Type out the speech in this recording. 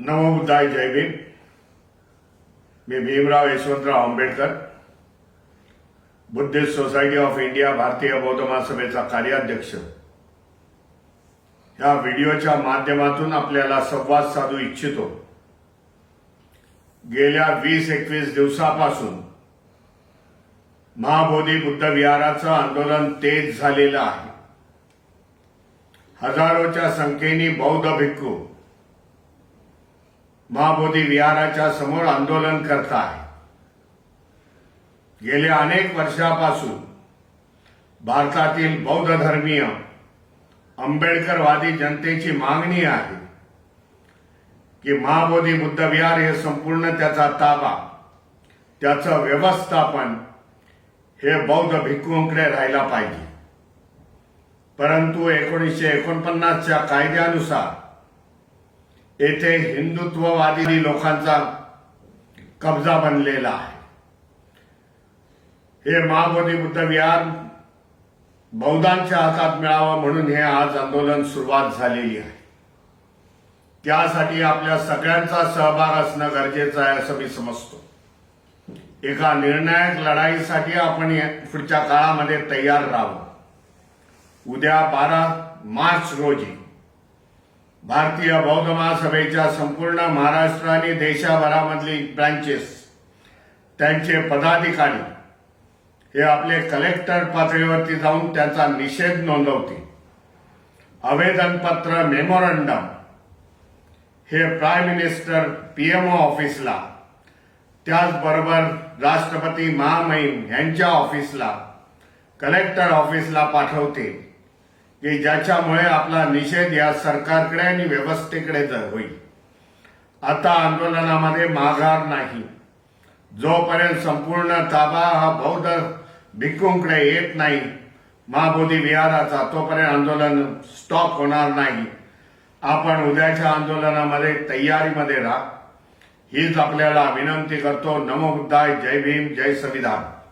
नवबुद्धाय जय भीम. मी Bhimrao Yashwantrao Ambedkar. Buddhist society of India भारतीय बौद्ध महासभेचा कार्याध्यक्ष. या व्हिडिओच्या माध्यमातून आपल्याला संवाद साधू इच्छितो. गेल्या वीस एकवीस दिवसापासून महाबोधी बुद्ध विहाराचं आंदोलन तेज झालेलं आहे. हजारोच्या संख्येने बौद्ध भिक्खू महाबोधी विहाराच्या समोर आंदोलन करत आहे. गेल्या अनेक वर्षापासून भारतातील बौद्ध धर्मीय आंबेडकरवादी जनतेची मागणी आहे की महाबोधी बुद्ध विहार हे संपूर्ण त्याचा ताबा त्याचं व्यवस्थापन हे बौद्ध भिक्खूंकडे राहायला पाहिजे. परंतु एकोणीसशे एकोणपन्नासच्या कायद्यानुसार येथे हिंदुत्ववादी लोकांचा कब्जा बनलेला आहे. हे महाबोधी बुद्ध विहार बौद्धांच्या हातात मिळावं म्हणून हे आज आंदोलन सुरुवात झालेली आहे. त्यासाठी आपल्या सगळ्यांचा सहभाग असणं गरजेचं आहे असं मी समजतो. एका निर्णायक लढाईसाठी आपण पुढच्या काळामध्ये तयार राहावं. उद्या बारा मार्च रोजी भारतीय बौद्ध महासभेच्या संपूर्ण महाराष्ट्र आणि देशाभरामधली ब्रांचेस त्यांचे पदाधिकारी हे आपले कलेक्टर पातळीवरती जाऊन त्याचा निषेध नोंदवतील. आवेदनपत्र मेमोरंडम हे प्राईम मिनिस्टर पीएमओ ऑफिसला त्याचबरोबर राष्ट्रपती महामहिम यांच्या ऑफिसला कलेक्टर ऑफिसला पाठवते की ज्याच्यामुळे आपला निषेध या सरकारकडे आणि व्यवस्थेकडे जर होईल. आता आंदोलनामध्ये माघार नाही. जोपर्यंत संपूर्ण ताबा हा बौद्ध भिक्खूंकडे येत नाही महाबोधी विहाराचा तोपर्यंत आंदोलन स्टॉप होणार नाही. आपण उद्याच्या आंदोलनामध्ये तयारीमध्ये राहा. हीच आपल्याला विनंती करतो. नमो बुद्धाय. जय भीम. जय संविधान.